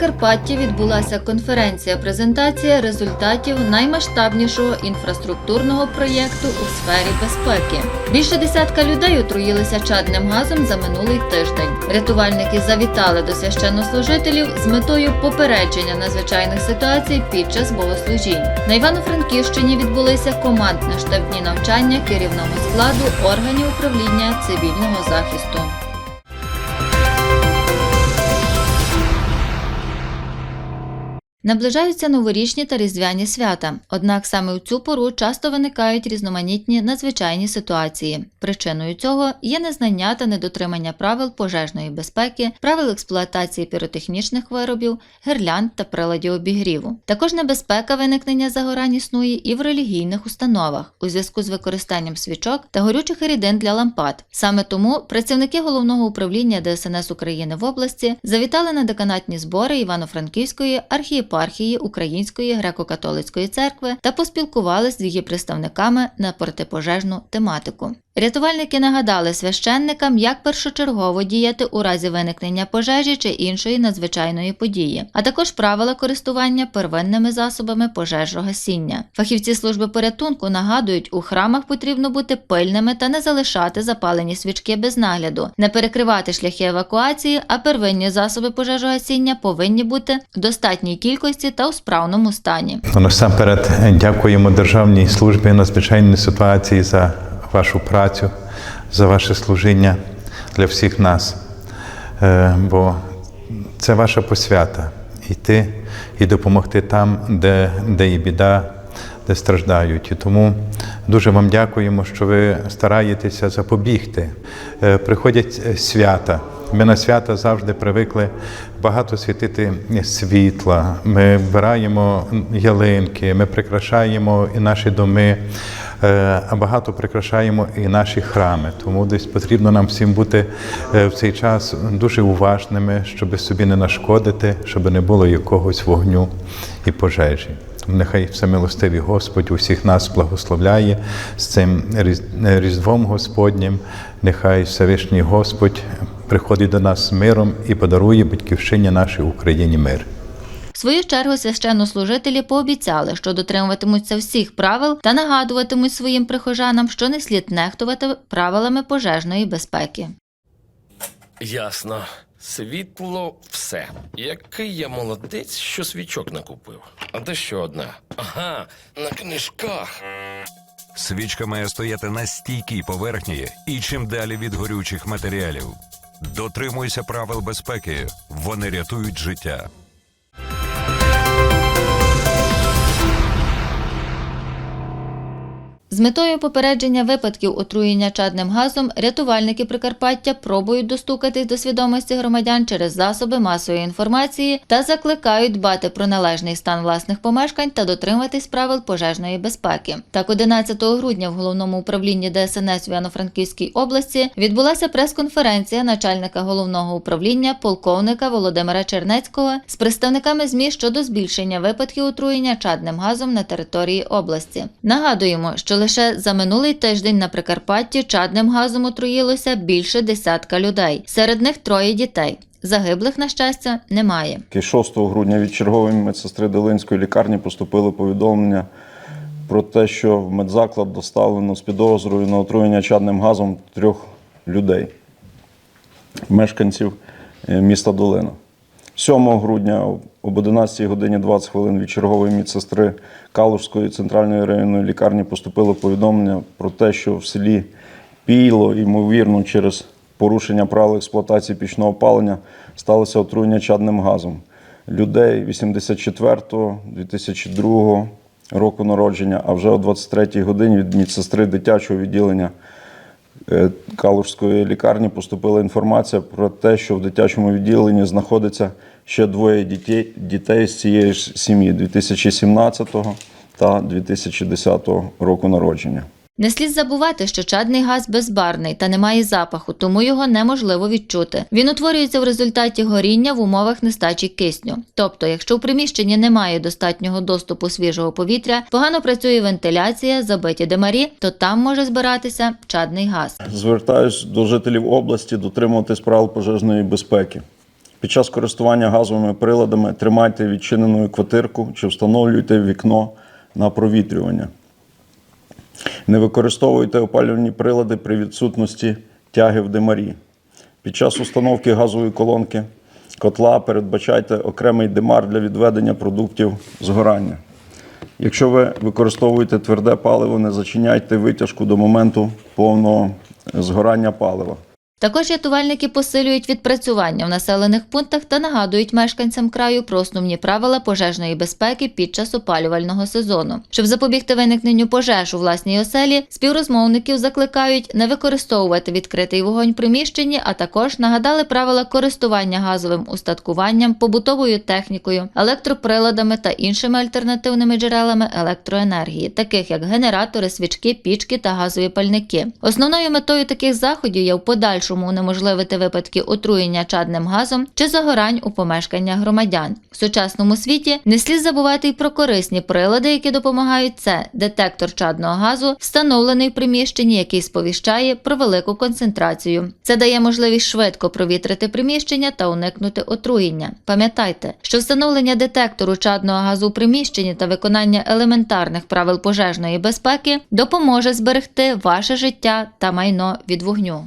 На Прикарпатті відбулася конференція-презентація результатів наймасштабнішого інфраструктурного проєкту у сфері безпеки. Більше десятка людей отруїлися чадним газом за минулий тиждень. Рятувальники завітали до священнослужителів з метою попередження надзвичайних ситуацій під час богослужінь. На Івано-Франківщині відбулися командно-штабні навчання керівному складу органів управління цивільного захисту. Наближаються новорічні та різдвяні свята, однак саме у цю пору часто виникають різноманітні надзвичайні ситуації. Причиною цього є незнання та недотримання правил пожежної безпеки, правил експлуатації піротехнічних виробів, гирлянд та приладів обігріву. Також небезпека виникнення загорань існує і в релігійних установах у зв'язку з використанням свічок та горючих рідин для лампад. Саме тому працівники головного управління ДСНС України в області завітали на деканатні збори Івано-Франківської архієпархії Української греко-католицької церкви та поспілкувалися з її представниками на протипожежну тематику. Рятувальники нагадали священникам, як першочергово діяти у разі виникнення пожежі чи іншої надзвичайної події, а також правила користування первинними засобами пожежогасіння. Фахівці служби порятунку нагадують, у храмах потрібно бути пильними та не залишати запалені свічки без нагляду, не перекривати шляхи евакуації, а первинні засоби пожежогасіння повинні бути в достатній кількості та у справному стані. Ну, Насамперед дякуємо Державній службі надзвичайної ситуації за вашу працю, за ваше служіння для всіх нас. Е, Бо це ваша посвята йти і допомогти там, де, де є біда, де страждають. І тому дуже вам дякуємо, що ви стараєтеся запобігти. Е, Приходять свята. Ми на свята завжди привикли багато світити світла. Ми вбираємо ялинки, ми прикрашаємо і наші доми, е, а багато прикрашаємо і наші храми. Тому десь потрібно нам всім бути е, в цей час дуже уважними, щоб собі не нашкодити, щоб не було якогось вогню і пожежі. Нехай всемилостивий Господь усіх нас благословляє з цим Різ- Різдвом Господнім. Нехай Всевишній Господь приходить до нас з миром і подарує батьківщині нашій Україні мир. В свою чергу священнослужителі пообіцяли, що дотримуватимуться всіх правил та нагадуватимуть своїм прихожанам, що не слід нехтувати правилами пожежної безпеки. Ясно. Світло все. Який я молодець, що свічок накупив. А де ще одна? Ага, на книжках. Свічка має стояти на стійкій поверхні і чим далі від горючих матеріалів. Дотримуйся правил безпеки, вони рятують життя. З метою попередження випадків отруєння чадним газом рятувальники Прикарпаття пробують достукатись до свідомості громадян через засоби масової інформації та закликають дбати про належний стан власних помешкань та дотримуватись правил пожежної безпеки. Так, 11 грудня в головному управлінні ДСНС в Івано-Франківській області відбулася прес-конференція начальника головного управління полковника Володимира Чернецького з представниками ЗМІ щодо збільшення випадків отруєння чадним газом на території області. Нагадуємо, що лише за минулий тиждень на Прикарпатті чадним газом отруїлося більше десятка людей. Серед них троє дітей. Загиблих, на щастя, немає. 6 грудня від чергової медсестри Долинської лікарні поступили повідомлення про те, що в медзаклад доставлено з підозрою на отруєння чадним газом трьох людей, мешканців е, міста Долина. 7 грудня об 11 годині 20 хвилин від чергової медсестри Калужської центральної районної лікарні поступило повідомлення про те, що в селі Пійло, ймовірно, через порушення правил експлуатації пічного опалення сталося отруєння чадним газом. Людей 84-го, 2002 року народження, а вже о 23-й годині від медсестри дитячого відділення Калужської лікарні поступила інформація про те, що в дитячому відділенні знаходиться ще двоє дітей, дітей з цієї ж сім'ї 2017 та 2010 року народження. Не слід забувати, що чадний газ безбарний та не має запаху, тому його неможливо відчути. Він утворюється в результаті горіння в умовах нестачі кисню. Тобто, якщо в приміщенні немає достатнього доступу свіжого повітря, погано працює вентиляція, забиті димарі, то там може збиратися чадний газ. Звертаюсь до жителів області дотримуватись правил пожежної безпеки. Під час користування газовими приладами тримайте відчиненою квартирку чи встановлюйте вікно на провітрювання. Не використовуйте опалювальні прилади при відсутності тяги в димарі. Під час установки газової колонки котла передбачайте окремий димар для відведення продуктів згорання. Якщо ви використовуєте тверде паливо, не зачиняйте витяжку до моменту повного згорання палива. Також рятувальники посилюють відпрацювання в населених пунктах та нагадують мешканцям краю про основні правила пожежної безпеки під час опалювального сезону. Щоб запобігти виникненню пожеж у власній оселі, співрозмовників закликають не використовувати відкритий вогонь в приміщенні, а також нагадали правила користування газовим устаткуванням, побутовою технікою, електроприладами та іншими альтернативними джерелами електроенергії, таких як генератори, свічки, пічки та газові пальники. Основною метою таких заходів є в подальшому унеможливити випадки отруєння чадним газом чи загорань у помешканнях громадян. В сучасному світі не слід забувати й про корисні прилади, які допомагають. Це детектор чадного газу, встановлений в приміщенні, який сповіщає про велику концентрацію. Це дає можливість швидко провітрити приміщення та уникнути отруєння. Пам'ятайте, що встановлення детектору чадного газу у приміщенні та виконання елементарних правил пожежної безпеки допоможе зберегти ваше життя та майно від вогню.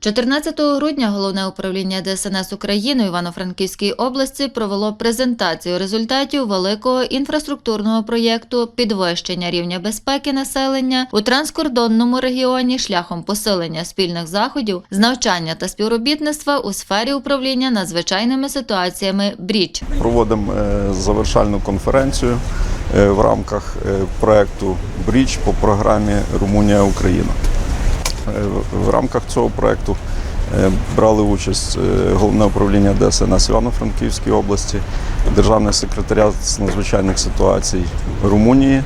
14 грудня головне управління ДСНС України Івано-Франківській області провело презентацію результатів великого інфраструктурного проєкту підвищення рівня безпеки населення у транскордонному регіоні шляхом посилення спільних заходів з навчання та співробітництва у сфері управління надзвичайними ситуаціями Бріч. Проводимо е, завершальну конференцію е, в рамках е, проекту Бріч по програмі Румунія-Україна. Е, в- В рамках цього проекту е, брали участь е, головне управління ДСНС Івано-Франківської області, Державний секретаріат з надзвичайних ситуацій Румунії,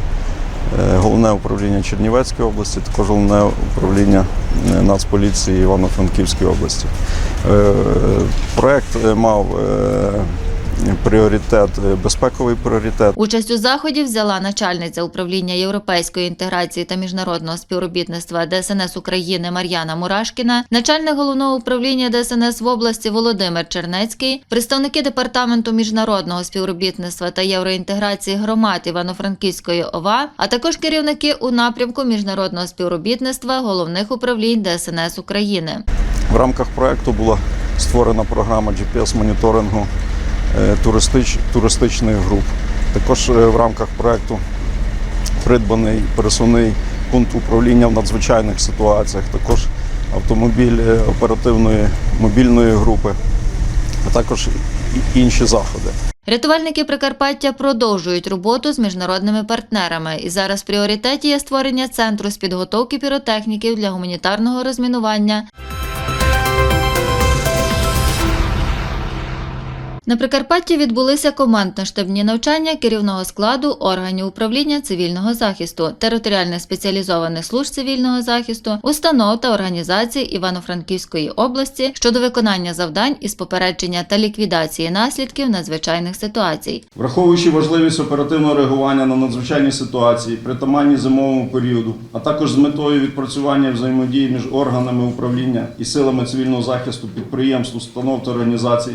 е, головне управління Чернівецької області, також головне управління е, Нацполіції Івано-Франківської області. Е, Проект е, мав е, пріоритет, е, безпековий пріоритет. Участь у заході взяла начальниця управління європейської інтеграції та міжнародного співробітництва ДСНС України Мар'яна Мурашкіна, начальник головного управління ДСНС в області Володимир Чернецький, представники департаменту міжнародного співробітництва та євроінтеграції громад Івано-Франківської ОВА, а також керівники у напрямку міжнародного співробітництва головних управлінь ДСНС України. В рамках проекту була створена програма GPS-моніторингу туристич, туристичних груп. Також е, в рамках проекту придбаний пересувний пункт управління в надзвичайних ситуаціях, також автомобіль е, оперативної мобільної групи, а також інші заходи. Рятувальники Прикарпаття продовжують роботу з міжнародними партнерами, і зараз в пріоритеті є створення центру з підготовки піротехніків для гуманітарного розмінування. На Прикарпатті відбулися командно-штабні навчання керівного складу органів управління цивільного захисту, територіальних спеціалізованих служб цивільного захисту, установ та організацій Івано-Франківської області щодо виконання завдань із попередження та ліквідації наслідків надзвичайних ситуацій. Враховуючи важливість оперативного реагування на надзвичайні ситуації, притаманні зимовому періоду, а також з метою відпрацювання взаємодії між органами управління і силами цивільного захисту підприємств, установ та організацій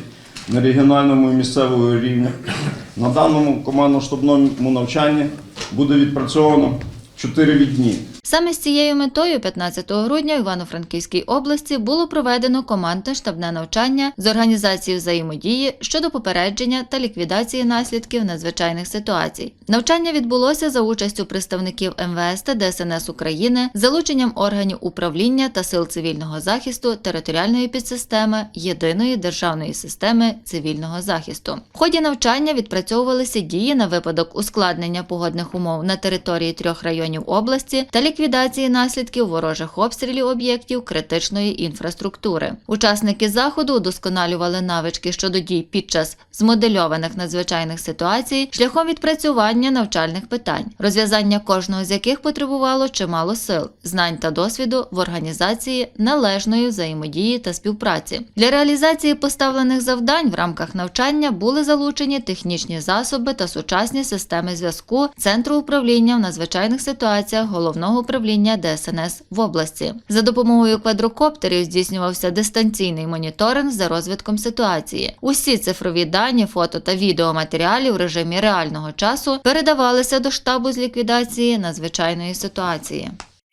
на регіональному і місцевому рівні, на даному командно-штабному навчанні буде відпрацьовано 4 віддні. Саме з цією метою 15 грудня в Івано-Франківській області було проведено командне штабне навчання з організації взаємодії щодо попередження та ліквідації наслідків надзвичайних ситуацій. Навчання відбулося за участю представників МВС та ДСНС України залученням органів управління та сил цивільного захисту територіальної підсистеми єдиної державної системи цивільного захисту. В ході навчання відпрацьовувалися дії на випадок ускладнення погодних умов на території трьох районів області та ліквідації ліквідації наслідків ворожих обстрілів об'єктів критичної інфраструктури. Учасники заходу удосконалювали навички щодо дій під час змодельованих надзвичайних ситуацій шляхом відпрацювання навчальних питань, розв'язання кожного з яких потребувало чимало сил, знань та досвіду в організації належної взаємодії та співпраці. Для реалізації поставлених завдань в рамках навчання були залучені технічні засоби та сучасні системи зв'язку Центру управління в надзвичайних ситуаціях головного управління ДСНС в області. За допомогою квадрокоптерів здійснювався дистанційний моніторинг за розвитком ситуації. Усі цифрові дані, фото та відеоматеріали в режимі реального часу передавалися до штабу з ліквідації надзвичайної ситуації.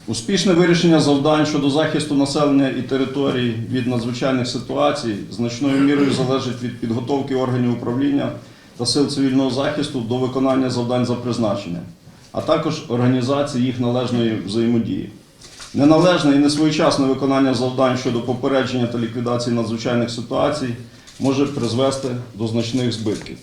Успішне вирішення завдань щодо захисту населення і територій від надзвичайних ситуацій значною мірою залежить від підготовки органів управління та сил цивільного захисту до виконання завдань за призначенням, а також організації їх належної взаємодії. Неналежне і несвоєчасне виконання завдань щодо попередження та ліквідації надзвичайних ситуацій може призвести до значних збитків.